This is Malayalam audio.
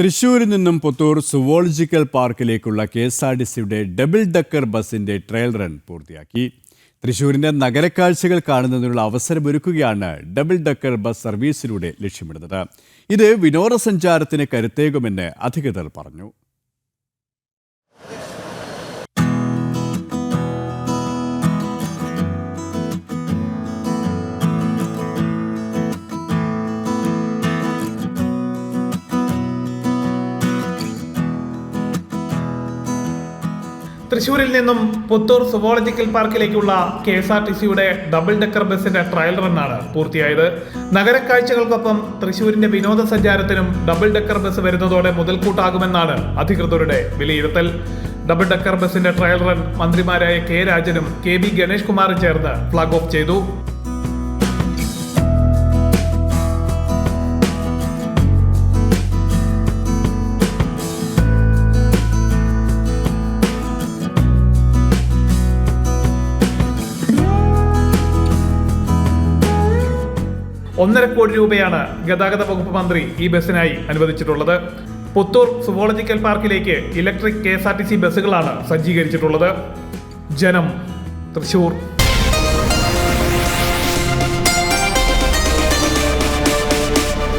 തൃശൂരിൽ നിന്നും പുത്തൂർ സുവോളജിക്കൽ പാർക്കിലേക്കുള്ള കെ എസ് ആർ ടി സിയുടെ ഡബിൾ ഡക്കർ ബസിന്റെ ട്രയൽ റൺ പൂർത്തിയാക്കി. തൃശൂരിന്റെ നഗരക്കാഴ്ചകൾ കാണുന്നതിനുള്ള അവസരമൊരുക്കുകയാണ് ഡബിൾ ഡക്കർ ബസ് സർവീസിലൂടെ ലക്ഷ്യമിടുന്നത്. ഇത് വിനോദസഞ്ചാരത്തിന് കരുത്തേകുമെന്ന് അധികൃതർ പറഞ്ഞു. തൃശൂരിൽ നിന്നും പുത്തൂർ സുവോളജിക്കൽ പാർക്കിലേക്കുള്ള കെ എസ് ആർ ടി സിയുടെ ഡബിൾ ഡെക്കർ ബസിന്റെ ട്രയൽ റണ്ണാണ് പൂർത്തിയായത്. നഗരക്കാഴ്ചകൾക്കൊപ്പം തൃശൂരിന്റെ വിനോദസഞ്ചാരത്തിനും ഡബിൾ ഡെക്കർ ബസ് വരുന്നതോടെ മുതൽക്കൂട്ടാകുമെന്നാണ് അധികൃതരുടെ വിലയിരുത്തൽ. ഡബിൾ ഡെക്കർ ബസിന്റെ ട്രയൽ റൺ മന്ത്രിമാരായ കെ രാജനും കെ ബി ഗണേഷ് കുമാറും ചേർന്ന് ഫ്ളാഗ് ഓഫ് ചെയ്തു. ഒന്നര കോടി രൂപയാണ് ഗതാഗത വകുപ്പ് മന്ത്രി ഈ ബസ്സിനായി അനുവദിച്ചിട്ടുള്ളത്. പുത്തൂർ സുവോളജിക്കൽ പാർക്കിലേക്ക് electric K S R T C ബസ്സുകളാണ് സജ്ജീകരിച്ചിട്ടുള്ളത്. ജനം തൃശൂർ.